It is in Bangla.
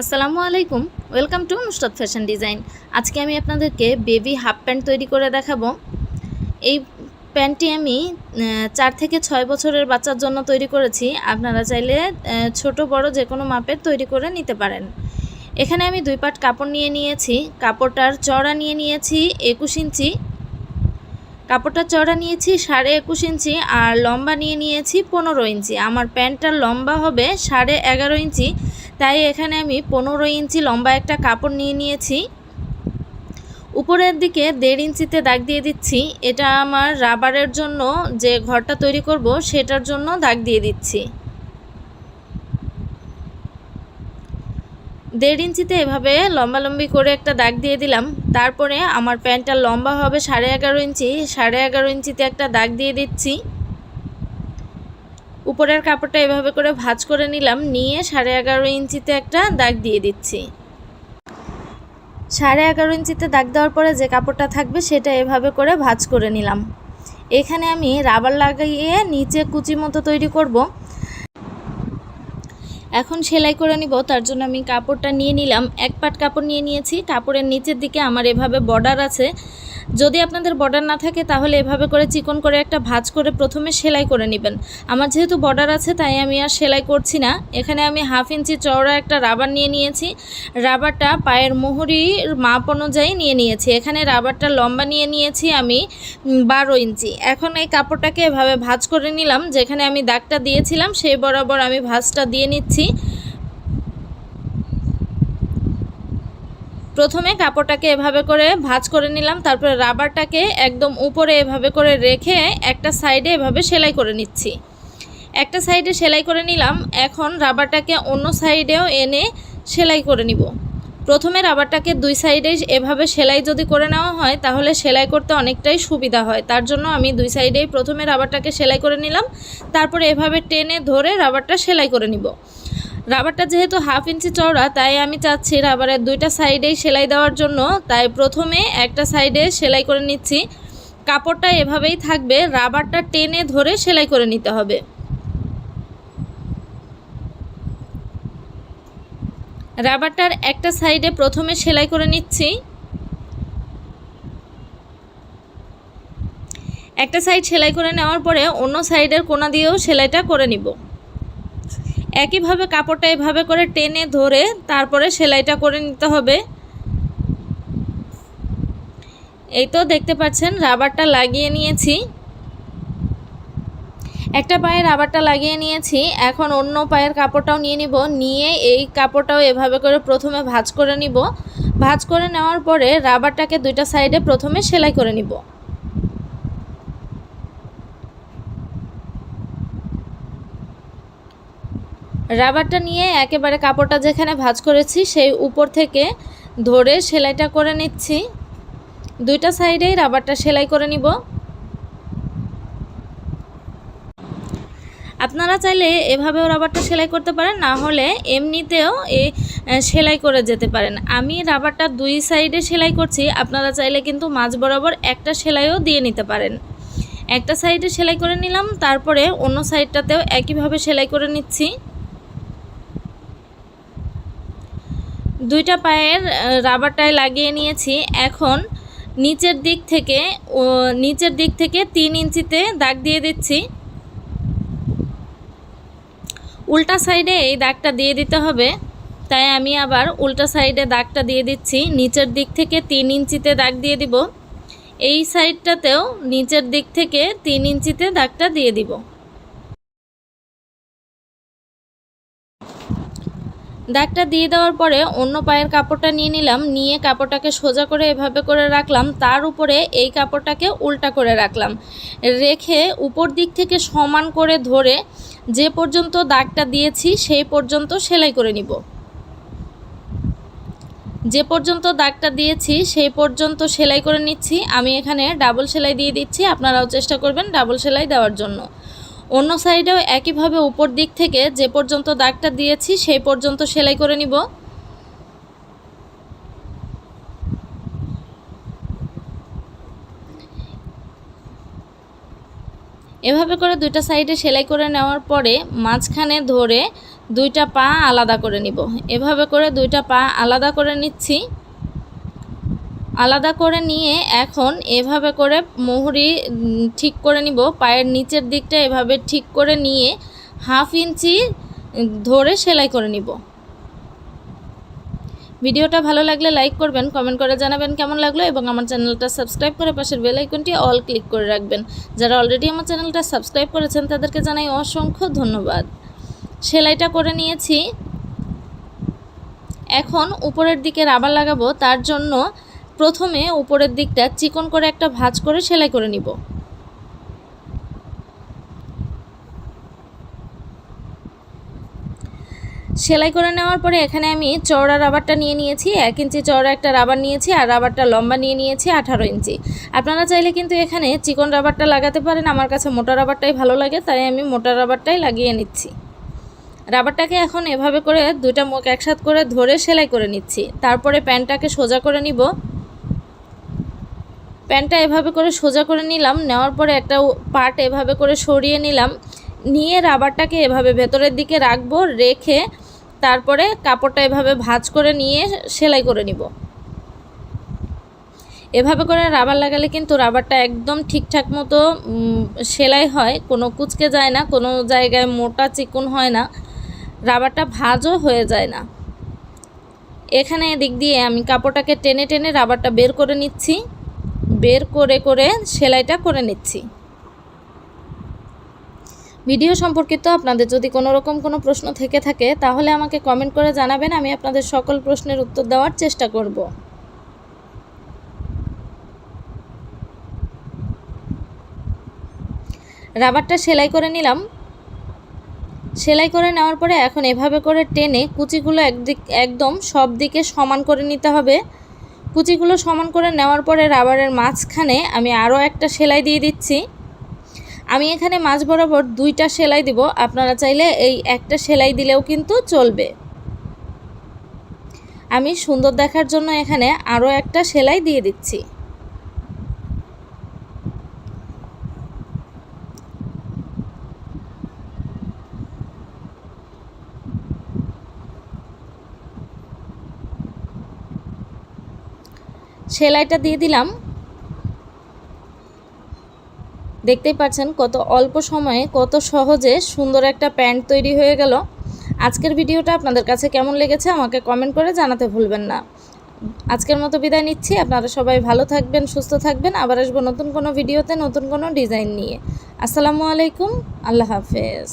আসসালামু আলাইকুম, welcome to Nusrat fashion design. আজকে আমি আপনাদেরকে বেবি হাফ প্যান্ট তৈরি করে দেখাবো। এই প্যান্টটি আমি চার থেকে ছয় বছরের বাচ্চার জন্য তৈরি করেছি। আপনারা চাইলে ছোট, বড় যে কোনো মাপের তৈরি করে নিতে পারেন। এখানে আমি দুই পাট কাপড় নিয়ে নিয়েছি। কাপড়টার চড়া নিয়ে নিয়েছি একুশ ইঞ্চি। কাপড়টা চড়া নিয়েছি সাড়ে একুশ ইঞ্চি আর লম্বা নিয়ে নিয়েছি পনেরো ইঞ্চি। আমার প্যান্টটার লম্বা হবে সাড়ে এগারো ইঞ্চি। তাই এখানে আমি পনেরো ইঞ্চি লম্বা একটা কাপড় নিয়ে নিয়েছি। উপরের দিকে দেড় ইঞ্চিতে দাগ দিয়ে দিচ্ছি। এটা আমার রাবারের জন্য যে ঘরটা তৈরি করব, সেটার জন্য দাগ দিয়ে দিচ্ছি। দেড় ইঞ্চিতে এভাবে লম্বালম্বি করে একটা দাগ দিয়ে দিলাম। তারপরে আমার প্যান্টটা লম্বা হবে সাড়ে এগারো ইঞ্চি। সাড়ে এগারো ইঞ্চিতে একটা দাগ দিয়ে দিচ্ছি। উপরের কাপড়টা এভাবে করে ভাজ করে নিলাম, নিয়ে সাড়ে এগারো ইঞ্চিতে একটা দাগ দিয়ে দিচ্ছি। সাড়ে এগারো ইঞ্চিতে দাগ দেওয়ার পরে যে কাপড়টা থাকবে সেটা এভাবে করে ভাজ করে নিলাম। এখানে আমি রাবার লাগিয়ে নিচে কুচি মতো তৈরি করব। এখন সেলাই করে নিব, তার জন্য আমি কাপড়টা নিয়ে নিলাম। এক পাট কাপড় নিয়ে নিয়েছি, কাপড়ের নিচের দিকে আমার এভাবে বর্ডার আছে। যদি আপনাদের বর্ডার না থাকে, তাহলে এভাবে করে চিকন করে একটা ভাজ করে প্রথমে সেলাই করে নেবেন। আমার যেহেতু বর্ডার আছে, তাই আমি আর সেলাই করছি না। এখানে আমি হাফ ইঞ্চি চওড়া একটা রাবার নিয়ে নিয়েছি। রাবারটা পায়ের মোহরির মাপ অনুযায়ী নিয়ে নিয়েছি। এখানে রাবারটা লম্বা নিয়ে নিয়েছি আমি বারো ইঞ্চি। এখন এই কাপড়টাকে এভাবে ভাজ করে নিলাম। যেখানে আমি দাগটা দিয়েছিলাম, সেই বরাবর আমি ভাজটা দিয়ে নিচ্ছি। প্রথমে কাপড়টাকে এভাবে করে ভাঁজ করে নিলাম, তারপরে রাবারটাকে একদম উপরে এভাবে করে রেখে একটা সাইডে এভাবে সেলাই করে নিচ্ছি। একটা সাইডে সেলাই করে নিলাম, এখন রাবারটাকে অন্য সাইডেও এনে সেলাই করে নিব। প্রথমে রাবারটাকে দুই সাইডে এভাবে সেলাই যদি করে নেওয়া হয়, তাহলে সেলাই করতে অনেকটাই সুবিধা হয়। তার জন্য আমি দুই সাইডেই প্রথমে রাবারটাকে সেলাই করে নিলাম, তারপরে এভাবে টেনে ধরে রাবারটা সেলাই করে নিব। রাবারটা যেহেতু হাফ ইঞ্চি চওড়া, তাই আমি চাচ্ছি রাবারের দুইটা সাইডেই সেলাই দেওয়ার জন্য। তাই প্রথমে একটা সাইডে সেলাই করে নিচ্ছি। কাপড়টা এভাবেই থাকবে, রাবারটা টেনে ধরে সেলাই করে নিতে হবে। রাবারটার একটা সাইডে প্রথমে সেলাই করে নিচ্ছি। একটা সাইড সেলাই করে নেওয়ার পরে অন্য সাইডের কোনা দিয়েও সেলাইটা করে নিব। একইভাবে কাপড়টা এভাবে করে টেনে ধরে তারপরে সেলাইটা করে নিতে হবে। এই তো দেখতে পাচ্ছেন, রাবারটা লাগিয়ে নিয়েছি। একটা পায়ে রাবারটা লাগিয়ে নিয়েছি, এখন অন্য পায়ের কাপড়টাও নিয়ে নিব। নিয়ে এই কাপড়টাও এভাবে করে প্রথমে ভাঁজ করে নিব। ভাঁজ করে নেওয়ার পরে রাবারটাকে দুইটা সাইডে প্রথমে সেলাই করে নিব। রাবারটা নিয়ে একেবারে কাপড়টা যেখানে ভাজ করেছি, সেই উপর থেকে ধরে সেলাইটা করে নিচ্ছি। দুইটা সাইডেই রাবারটা সেলাই করে নিব। আপনারা চাইলে এভাবেও রাবারটা সেলাই করতে পারেন, না হলে এমনিতেও এ সেলাই করে যেতে পারেন। আমি রাবারটা দুই সাইডে সেলাই করছি, আপনারা চাইলে কিন্তু মাঝ বরাবর একটা সেলাইও দিয়ে নিতে পারেন। একটা সাইডে সেলাই করে নিলাম, তারপরে অন্য সাইডটাতেও একইভাবে সেলাই করে নিচ্ছি। দুইটা পায়ের রাবারটায় লাগিয়ে নিয়েছি। এখন নিচের দিক থেকে, ও, নিচের দিক থেকে তিন ইঞ্চিতে দাগ দিয়ে দিচ্ছি। উল্টা সাইডে এই দাগটা দিয়ে দিতে হবে। তাই আমি আবার উল্টা সাইডে দাগটা দিয়ে দিচ্ছি। নিচের দিক থেকে তিন ইঞ্চিতে দাগ দিয়ে দিব। এই সাইডটাতেও নিচের দিক থেকে তিন ইঞ্চিতে দাগটা দিয়ে দিব। দাগটা দিয়ে দেওয়ার পরে অন্য পায়ের কাপড়টা নিয়ে নিলাম, নিয়ে কাপড়টাকে সোজা করে এভাবে করে রাখলাম, তার উপরে এই কাপড়টাকে উল্টা করে রাখলাম। রেখে উপর দিক থেকে সমান করে ধরে যে পর্যন্ত দাগটা দিয়েছি সেই পর্যন্ত সেলাই করে নিব। যে পর্যন্ত দাগটা দিয়েছি সেই পর্যন্ত সেলাই করে নিচ্ছি। আমি এখানে ডাবল সেলাই দিয়ে দিচ্ছি, আপনারাও চেষ্টা করবেন ডাবল সেলাই দেওয়ার জন্য। অন্য সাইডেও একইভাবে উপর দিক থেকে যে পর্যন্ত দাগটা দিয়েছি, সেই পর্যন্ত সেলাই করে নিব। এভাবে করে দুইটা সাইডে সেলাই করে নেওয়ার পরে মাঝখানে ধরে দুইটা পা আলাদা করে নিব। এভাবে করে দুইটা পা আলাদা করে নিচ্ছি। আলাদা করে নিয়ে এখন এভাবে করে মুহুরি ঠিক করে নিব। পায়ের নিচের দিকটা এভাবে ঠিক করে নিয়ে হাফ ইঞ্চি ধরে সেলাই করে নিব। ভিডিওটা ভালো লাগলে লাইক করবেন, কমেন্ট করে জানাবেন কেমন লাগল এবং আমার চ্যানেলটা সাবস্ক্রাইব করে পাশের বেল আইকনটি অল ক্লিক করে রাখবেন। যারা অলরেডি আমার চ্যানেলটা সাবস্ক্রাইব করেছেন, তাদেরকে জানাই অসংখ্য ধন্যবাদ। সেলাইটা করে নিয়েছি। এখন উপরের দিকে রাবার লাগাবো, তার জন্য প্রথমে উপরের দিকটা চিকন করে একটা ভাঁজ করে সেলাই করে নিব। সেলাই করে নেওয়ার পরে এখানে আমি চওড়া রাবারটা নিয়ে নিয়েছি, এক ইঞ্চি চওড়া একটা রাবার নিয়েছি আর রাবারটা লম্বা নিয়ে নিয়েছি আঠারো ইঞ্চি। আপনারা চাইলে কিন্তু এখানে চিকন রাবারটা লাগাতে পারেন, আমার কাছে মোটা রাবারটাই ভালো লাগে, তাই আমি মোটা রাবারটাই লাগিয়ে নিচ্ছি। রাবারটাকে এখন এভাবে করে দুইটা মুখ একসাথ করে ধরে সেলাই করে নিচ্ছি। তারপরে প্যান্টটাকে সোজা করে নিব। প্যান্টটা এভাবে করে সোজা করে নিলাম, নেওয়ার পরে একটা পার্ট এভাবে করে সরিয়ে নিলাম। নিয়ে রাবারটাকে এভাবে ভেতরের দিকে রাখব, রেখে তারপরে কাপড়টা এভাবে ভাঁজ করে নিয়ে সেলাই করে নিব। এভাবে করে রাবার লাগালে কিন্তু রাবারটা একদম ঠিকঠাক মতো সেলাই হয়, কোনো কুচকে যায় না, কোনো জায়গায় মোটা চিকুন হয় না, রাবারটা ভাজও হয়ে যায় না। এখানে এদিক দিয়ে আমি কাপড়টাকে টেনে টেনে রাবারটা বের করে নিচ্ছি। বের করে করে সেলাইটা করে নিচ্ছি। ভিডিও সম্পর্কিত আপনাদের যদি কোনো রকম কোনো প্রশ্ন থেকে থাকে, তাহলে আমাকে কমেন্ট করে জানাবেন, আমি আপনাদের সকল প্রশ্নের উত্তর দেওয়ার চেষ্টা করব। রাবারটা সেলাই করে নিলাম। সেলাই করে নেওয়ার পরে এখন এভাবে করে টেনে কুচিগুলো একদিক, একদম সব দিকে সমান করে নিতে হবে। কুচিগুলো সমান করে নেওয়ার পরে রাবারের মাঝখানে আমি আরও একটা সেলাই দিয়ে দিচ্ছি। আমি এখানে মাছ বরাবর দুইটা সেলাই দিব। আপনারা চাইলে এই একটা সেলাই দিলেও কিন্তু চলবে। আমি সুন্দর দেখার জন্য এখানে আরও একটা সেলাই দিয়ে দিচ্ছি। সেলাইটা দিয়ে দিলাম। দেখতেই পাচ্ছেন কত অল্প সময়ে কত সহজে সুন্দর একটা প্যান্ট তৈরি হয়ে গেল। আজকের ভিডিওটা আপনাদের কাছে কেমন লেগেছে আমাকে কমেন্ট করে জানাতে ভুলবেন না। আজকের মতো বিদায় নিচ্ছি। আপনারা সবাই ভালো থাকবেন, সুস্থ থাকবেন। আবার আসব নতুন কোনো ভিডিওতে, নতুন কোনো ডিজাইন নিয়ে। আসসালামু আলাইকুম। আল্লাহ হাফেজ।